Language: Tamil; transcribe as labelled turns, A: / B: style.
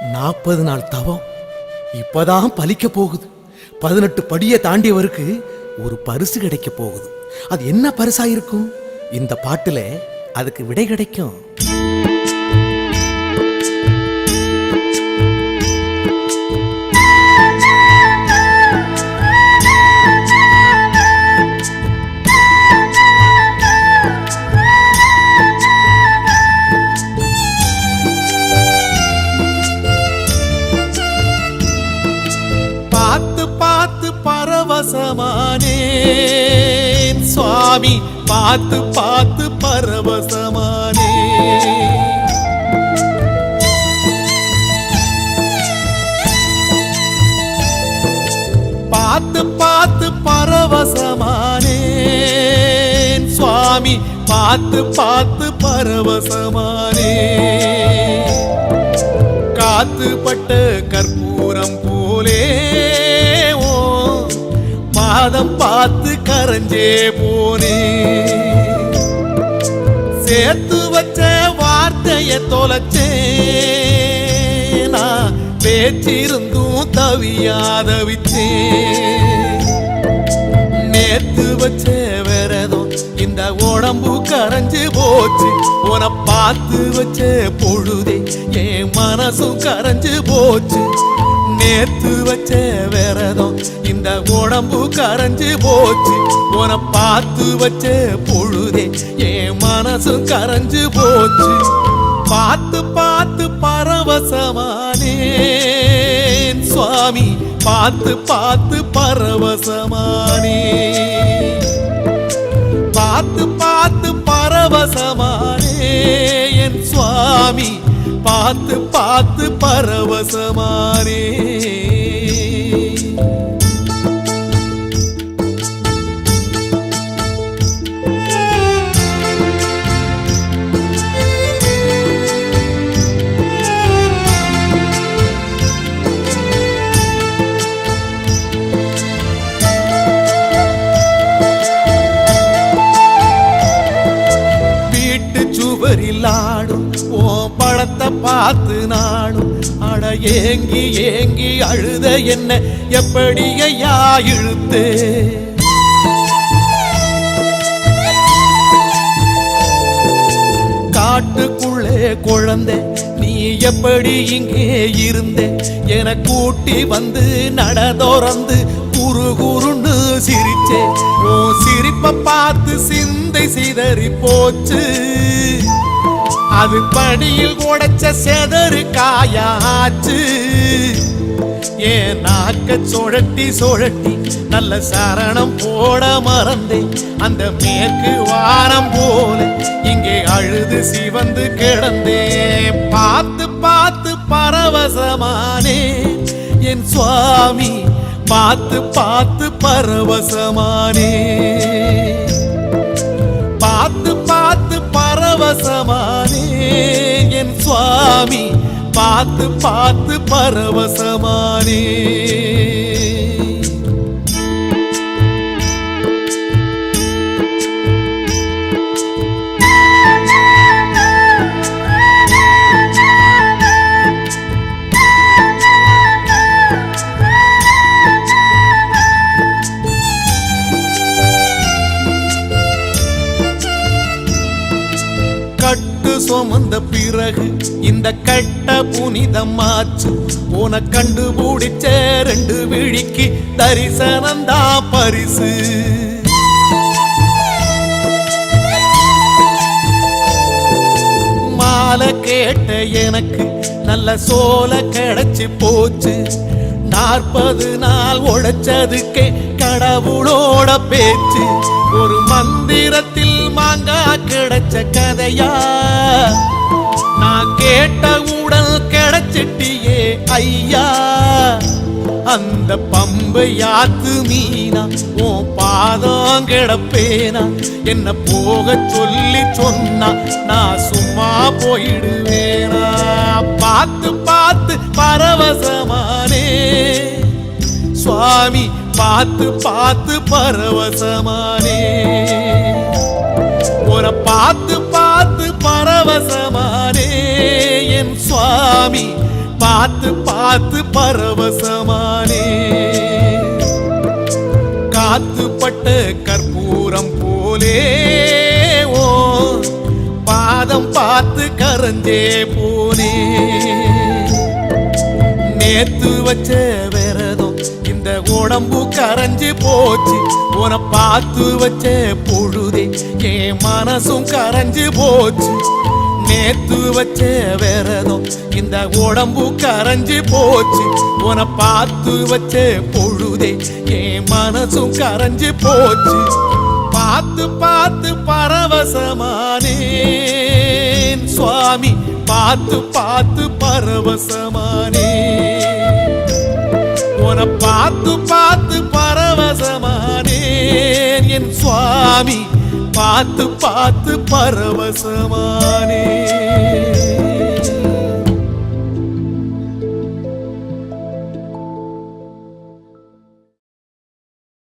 A: நாற்பது நாள் தவம். இப்பதான் பலிக்க போகுது. பதினெட்டு படியை தாண்டியவருக்கு ஒரு பரிசு கிடைக்க போகுது. அது என்ன பரிசா இருக்கும் இந்த பாட்டுல அதுக்கு விடை கிடைக்கும். பரவசமானே. சுவாமி பார்த்து பார்த்து பரவசமானே. பார்த்து பார்த்து பரவசமானே. சுவாமி பார்த்து பார்த்து பரவசமானே. காத்துப்பட்ட கற்பூரம் போலே பாதம் பார்த்து கரைஞ்சே போனே. சேர்த்து வச்ச வார்த்தையை தொலைச்சே நான் பேச்சிருந்தும் தவியாதவிச்சே நேத்து வச்ச விரதம் இந்த உடம்பு கரைஞ்சு போச்சு. உன பார்த்து வச்ச பொழுதே என் மனசும் கரைஞ்சு போச்சு. நேத்து வச்ச விரதம் இந்த உடம்பு கரைஞ்சு போச்சு. உன பார்த்து வச்ச பொழுதே என் மனசும் கரைஞ்சு போச்சு. பார்த்து பார்த்து பரவசமானே சுவாமி பார்த்து பார்த்து பரவசமானே. பார்த்து பார்த்து பரவசமானே என் சுவாமி. பார்த்து பார்த்து பரவசமானே. சுவரில் ஓ பழத்தை பார்த்து நாடும். அட ஏங்கி ஏங்கி அழுத என்ன? எப்படியா இழுத்து? காட்டுக்குள்ளே குழந்தை நீ எப்படி இங்கே இருந்த? என கூட்டி வந்து நடதோறந்து குறு குறுன்னு சிரிச்சே. ஓ சிரிப்ப பார்த்து சிந்தை சிதறி போச்சு. அது படியில் உடைச்ச செதறு காயாச்சு. ஏன் நாக்க சுழட்டி சுழட்டி நல்ல சரணம் போட மறந்தேன். அந்த மேற்கு வாரம் போல இங்கே அழுது சிவந்து கிடந்தேன். பார்த்து பார்த்து பரவசமானே என் சுவாமி பார்த்து பார்த்து பரவசமானே. பரவசமானே என் சுவாமி பார்த்து பார்த்து பரவசமானே. சுமந்த பிறகு இந்த கட்ட புனிதமாச்சு கண்டு கண்டுபிடிச்ச ரெண்டு விழிக்கு தரிசனந்தா பரிசு. மாலை கேட்ட எனக்கு நல்ல சோல கிடைச்சு போச்சு. நாற்பது நாள் உழைச்சதுக்கே கடவுளோட பேச்சு. ஒரு மந்திரத்தில் மாங்கா கிடைச்ச கதையா நான் கேட்ட உடல் கிடைச்சிட்டியே ஐயா. அந்த பம்பை யாத்து மீனா? உன் பாதம் கிடப்பேனா? என்ன போக சொல்லி சொன்னா நான் சும்மா போயிடுவேனா? பார்த்து பார்த்து பரவசமானே. சுவாமி பார்த்து பார்த்து பரவசமானே. உன பார்த்து பார்த்து பரவசமானே என் சுவாமி. பார்த்து பார்த்து பரவசமானே. காத்துப்பட்ட கற்பூரம் போலே ஓ பாதம் பார்த்து கரஞ்சே போனே. நேத்து வச்ச விரதம் இந்த உடம்பு கரைஞ்சு போச்சு. உன பார்த்து வச்ச போ பொழுதே என் மனசும் கரைஞ்சு போச்சு. நேத்து வச்ச விரதம் இந்த உடம்பு கரைஞ்சு போச்சு. உன பார்த்து வச்ச பொழுதே என் மனசும் கரைஞ்சு போச்சு. பார்த்து பார்த்து பரவசமானேன். சுவாமி பார்த்து பார்த்து பரவசமானே. உன பார்த்து பார்த்து பரவசமானேன். என் சுவாமி பார்த்து பார்த்து பரவசமானே.